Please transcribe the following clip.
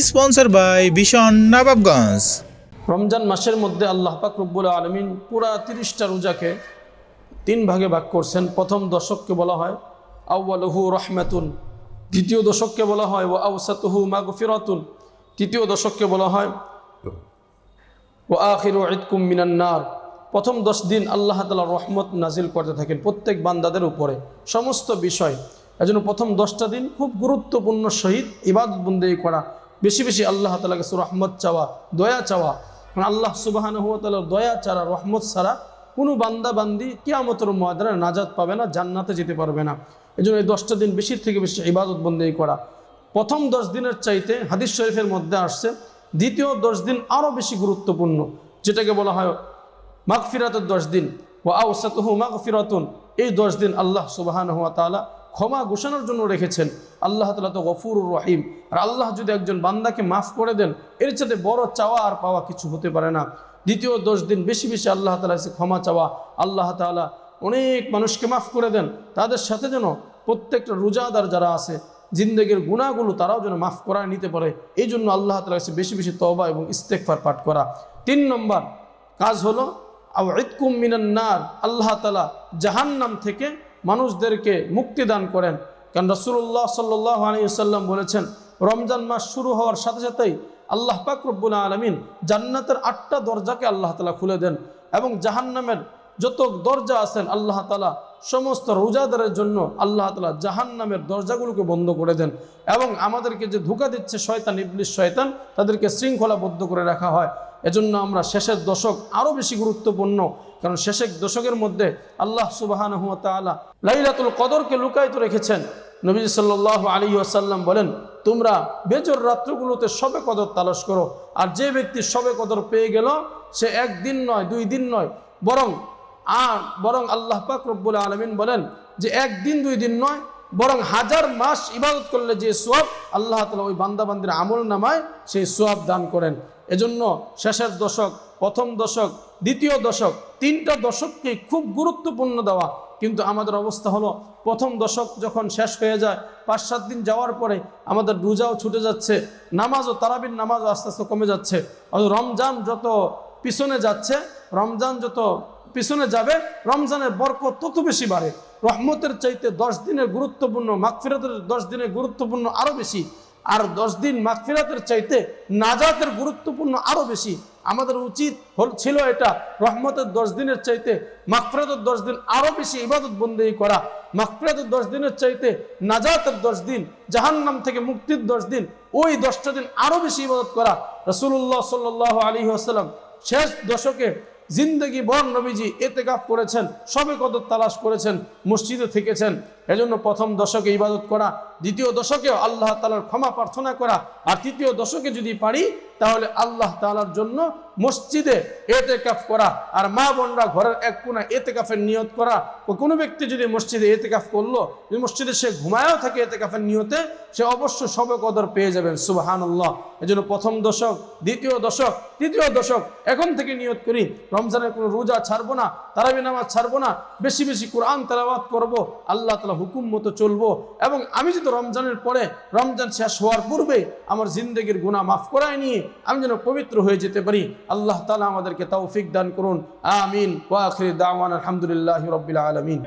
Sponsor by ভীষণ নবাবগঞ্জ রমজান মাসের মধ্যে আল্লাহ পাক রব্বুল আলমিন পুরা তিরিশটা রোজাকে তিন ভাগে ভাগ করছেন। প্রথম দশককে বলা হয় আউ্বালহু রহমাতুন, দ্বিতীয় দশককে বলা হয় ও আউসাতহু মাগফিরাতুন, তৃতীয় দশককে বলা হয় ও আখির ঈদকুম মিনান্নার প্রথম দশ দিন আল্লাহ তালা রহমত নাজিল করতে থাকেন প্রত্যেক বান্দাদের উপরে। সমস্ত বিষয়। এজন্য প্রথম দশটা দিন খুব গুরুত্বপূর্ণ সহিত বন্দেই করা। বেশি বেশি আল্লাহ তালা কাছে রহমত চাওয়া, দয়া চাওয়া। কারণ আল্লাহ সুবাহানহতালার দয়া ছাড়া, রহমত ছাড়া কোনো বান্দা বান্দি কিয়ামতের ময়দানে নাজাত পাবে না, জান্নাতে যেতে পারবে না। এই জন্য এই দশটা দিন বেশির থেকে বেশি ইবাদত বন্দেই করা। প্রথম দশ দিনের চাইতে হাদিস শরীফের মধ্যে আসছে, দ্বিতীয় দশ দিন আরও বেশি গুরুত্বপূর্ণ, যেটাকে বলা হয় মাগফিরাতের দশ দিন। ও আউসাতহু মাগফিরাতুন। এই দশ দিন আল্লাহ সুবাহান হুয়া তালা ক্ষমা ঘোষণার জন্য রেখেছেন। আল্লাহ তালা তো গফুর রহিম। আর আল্লাহ যদি একজন বান্দাকে মাফ করে দেন, এর সাথে বড় চাওয়া আর পাওয়া কিছু হতে পারে না। দ্বিতীয় দশ দিন বেশি বেশি আল্লাহ তালা এসে ক্ষমা চাওয়া, আল্লাহ তালা অনেক মানুষকে মাফ করে দেন। তাদের সাথে যেন প্রত্যেকটা রোজাদার যারা আছে, জিন্দগির গুণাগুলো তারাও যেন মাফ করায় নিতে পারে। এই জন্য আল্লাহ তালা কাছে বেশি বেশি তবা এবং ইস্তেকফার পাঠ করা। তিন নম্বর কাজ হলো আও ইতকুম মিনান্নার আল্লাহ তালা জাহান্নাম থেকে মানুষদেরকে মুক্তি দান করেন। কারণ রসুল্লাহ সাল্লাহ আলী সাল্লাম বলেছেন, রমজান মাস শুরু হওয়ার সাথে সাথেই আল্লাহ পাক রব্বুল আলমিন জান্নাতের আটটা দরজাকে আল্লাহ তালা খুলে দেন এবং জাহান্নামের যত দরজা আছেন আল্লাহ তালা সমস্ত রোজাদারের জন্য আল্লাহ তালা জাহান নামের দরজাগুলোকে বন্ধ করে দেন এবং আমাদেরকে যে ধোকা দিচ্ছে শয়তান ইবলিশ শয়তান, তাদেরকে শৃঙ্খলাবদ্ধ করে রাখা হয়। এজন্য আমরা শেষের দশক আরও বেশি গুরুত্বপূর্ণ, কারণ শেষের দশকের মধ্যে আল্লাহ সুবাহান তালা লাইলাতুল কদরকে লুকায়িত রেখেছেন। নবী সাল্লাহ আলী আসাল্লাম বলেন, তোমরা বেজর রাত্রগুলোতে সবে কদর তালাশ করো, আর যে ব্যক্তি সবে কদর পেয়ে গেল, সে একদিন নয়, দুই দিন নয়, বরং আর বরং আল্লাহ পাক রব্বুল আলমিন বলেন যে একদিন দুই দিন নয় বরং হাজার মাস ইবাদত করলে যে সোয়াব, আল্লাহ তালা ওই বান্দাবান্দির আমল নামায় সেই সোয়াব দান করেন। এজন্য শেষের দশক, প্রথম দশক, দ্বিতীয় দশক, তিনটা দশককে খুব গুরুত্বপূর্ণ দেওয়া। কিন্তু আমাদের অবস্থা হলো, প্রথম দশক যখন শেষ হয়ে যায় পাঁচ সাত দিন যাওয়ার পরে আমাদের রোজাও ছুটে যাচ্ছে নামাজও তারাবির নামাজও আস্তে আস্তে কমে যাচ্ছে। রমজান যত পিছনে যাচ্ছে, রমজান যত পিছনে যাবে, রমজানের বরকত তত বেশি বাড়ে। রহমতের চাইতে দশ দিনের গুরুত্বপূর্ণ, মাগফিরাতের দশ দিনের গুরুত্বপূর্ণ আরও বেশি। আর দশ দিন মাগফিরাতের চাইতে নাজাতের গুরুত্বপূর্ণ আরও বেশি। আমাদের উচিত ছিল এটা, রহমতের দশ দিনের চাইতে মাগফিরাতের দশ দিন আরও বেশি ইবাদত বন্দী করা। মাগফিরাতের দশ দিনের চাইতে নাজাতের দশ দিন, জাহান্নাম থেকে মুক্তির দশ দিন, ওই দশটা দিন আরও বেশি ইবাদত করা। রসুল্লাহ সাল্লাহ আলী আসাল্লাম শেষ দশকে জিন্দগি বর নবীজি এতেকাফ করেছেন, সবে কদর তালাশ করেছেন, মসজিদে থেকেছেন। এজন্য প্রথম দশকে ইবাদত করা, দ্বিতীয় দশকে আল্লাহ তালার ক্ষমা প্রার্থনা করা, আর তৃতীয় দশকে যদি পারি তাহলে আল্লাহ তালার জন্য মসজিদে এতেকাফ করা আর মা বোনরা ঘরের এক কোনা এতেকাফের নিয়ত করা। কোনো ব্যক্তি যদি মসজিদে এতেকাফ করল, যদি মসজিদে সে ঘুমায়ও থাকে এতে কাফের নিয়তে, সে অবশ্য সবে কদর পেয়ে যাবেন সুবাহান আল্লাহ এজন্য প্রথম দশক, দ্বিতীয় দশক, তৃতীয় দশক, এখন থেকে নিয়ত করি। রমজানের কোনো রোজা ছাড়বো না, তারাবি নামাজ ছাড়বো না, বেশি বেশি কোরআন তেলাবাদ করব, আল্লাহ তালা হুকুম মতো চলবো। এবং আমি যদি রমজানের পরে, রমজান শেষ হওয়ার পূর্বে আমার জিন্দগির গুণা মাফ করায় নিয়ে আমি যেন পবিত্র হয়ে যেতে পারি। আল্লাহ তালা আমাদেরকে তৌফিক দান করুন। আমিন। ওয়াখির দাওয়ান আলহামদুলিল্লাহ রবিল আলমিন।